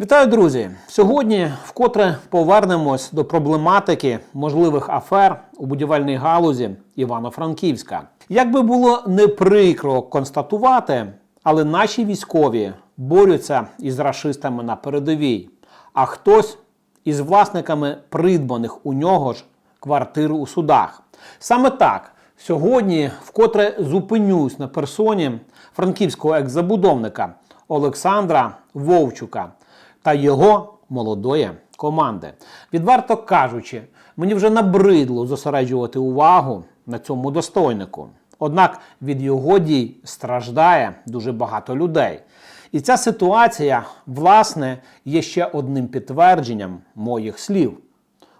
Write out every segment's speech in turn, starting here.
Вітаю, друзі! Сьогодні вкотре повернемось до проблематики можливих афер у будівельній галузі Івано-Франківська. Як би було не прикро констатувати, але наші військові борються із рашистами на передовій, а хтось із власниками придбаних у нього ж квартир у судах. Саме так сьогодні вкотре зупинюсь на персоні франківського екс-забудовника Олександра Вовчука та його молодої команди. Відверто кажучи, мені вже набридло зосереджувати увагу на цьому достойнику. Однак від його дій страждає дуже багато людей. І ця ситуація, власне, є ще одним підтвердженням моїх слів.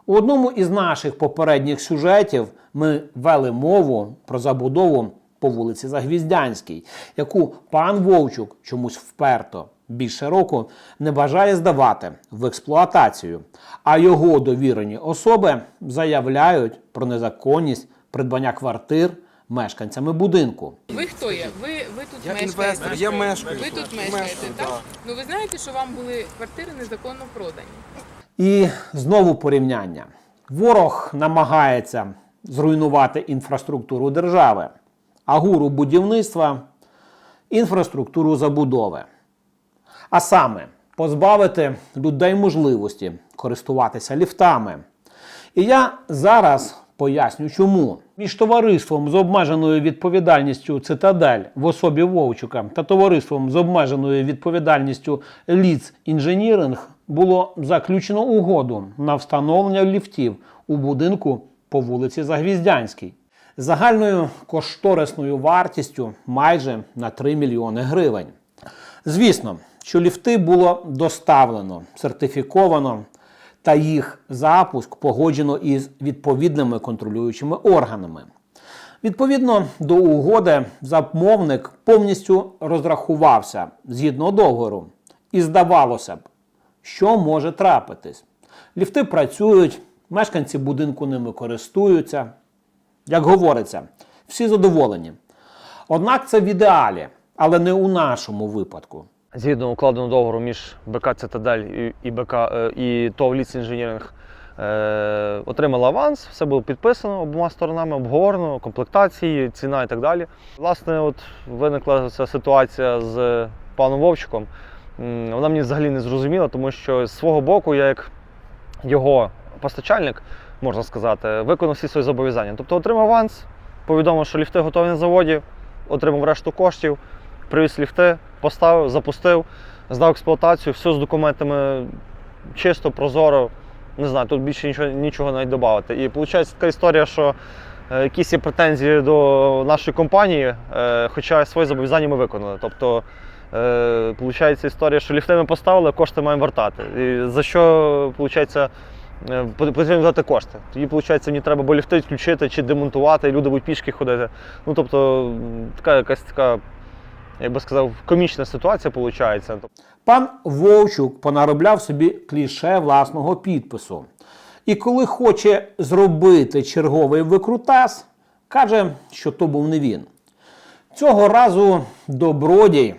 У одному із наших попередніх сюжетів ми вели мову про забудову по вулиці Загвіздянській, яку пан Вовчук чомусь вперто більше року не бажає здавати в експлуатацію, а його довірені особи заявляють про незаконність придбання квартир мешканцями будинку. Ви хто є? Ви, ви тут Я мешкаєте? інвестор, я мешкаю. Ви тут мешкаєте, Мешкаю, так? да. Ну ви знаєте, що вам були квартири незаконно продані. І знову порівняння. Ворог намагається зруйнувати інфраструктуру держави, а гуру будівництва інфраструктуру забудови. А саме позбавити людей можливості користуватися ліфтами. І я зараз поясню, чому між товариством з обмеженою відповідальністю Цитадель в особі Вовчука та товариством з обмеженою відповідальністю Ліц Інженіринг було заключено угоду на встановлення ліфтів у будинку по вулиці Загвіздянській загальною кошторисною вартістю майже на 3 мільйони гривень. Звісно, що ліфти було доставлено, сертифіковано, та їх запуск погоджено із відповідними контролюючими органами. Відповідно до угоди, замовник повністю розрахувався згідно договору. І здавалося б, що може трапитись. Ліфти працюють, мешканці будинку ними користуються. Як говориться, всі задоволені. Однак це в ідеалі, але не у нашому випадку. Згідно укладеного договору між БК Цитадель і, і БК е, і ТОВ Ліц Інженіринг е, отримала аванс, все було підписано обома сторонами, обговорено, комплектації, ціна і так далі. Власне, от виникла ця ситуація з паном Вовчиком. Вона мені взагалі не зрозуміла, тому що з свого боку я як його постачальник, можна сказати, виконав всі свої зобов'язання. Тобто отримав аванс, повідомив, що ліфти готові на заводі, отримав решту коштів, привіз ліфти, поставив, запустив, здав експлуатацію, все з документами чисто, прозоро. Не знаю, тут більше нічого, нічого навіть додати. І виходить така історія, що е, якісь є претензії до нашої компанії, е, хоча свої зобов'язання ми виконали. Тобто, е, виходить історія, що ліфти ми поставили, кошти маємо вертати. І за що, виходить, е, потрібно дати кошти. Тоді, виходить, мені треба або ліфти відключити чи демонтувати, і люди будуть пішки ходити. Ну, тобто, така якась така, як би сказав, комічна ситуація виходить. Пан Вовчук понаробляв собі кліше власного підпису. І коли хоче зробити черговий викрутас, каже, що то був не він. Цього разу добродій,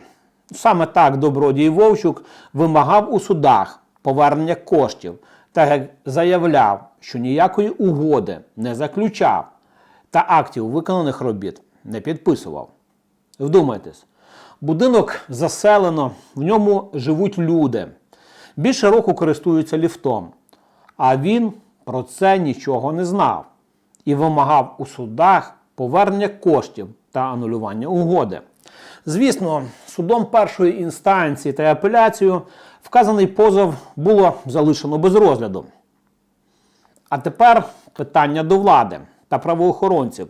саме так добродій Вовчук, вимагав у судах повернення коштів, так як заявляв, що ніякої угоди не заключав та актів виконаних робіт не підписував. Вдумайтесь, будинок заселено, в ньому живуть люди. Більше року користуються ліфтом. А він про це нічого не знав і вимагав у судах повернення коштів та анулювання угоди. Звісно, судом першої інстанції та апеляцію вказаний позов було залишено без розгляду. А тепер питання до влади та правоохоронців.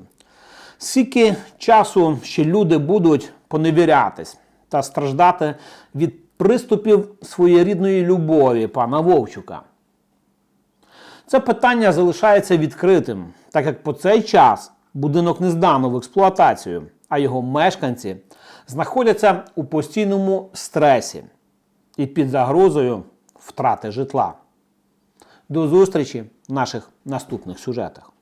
Скільки часу ще люди будуть поневірятись та страждати від приступів своєрідної любові пана Вовчука? Це питання залишається відкритим, так як по цей час будинок не здано в експлуатацію, а його мешканці знаходяться у постійному стресі і під загрозою втрати житла. До зустрічі в наших наступних сюжетах.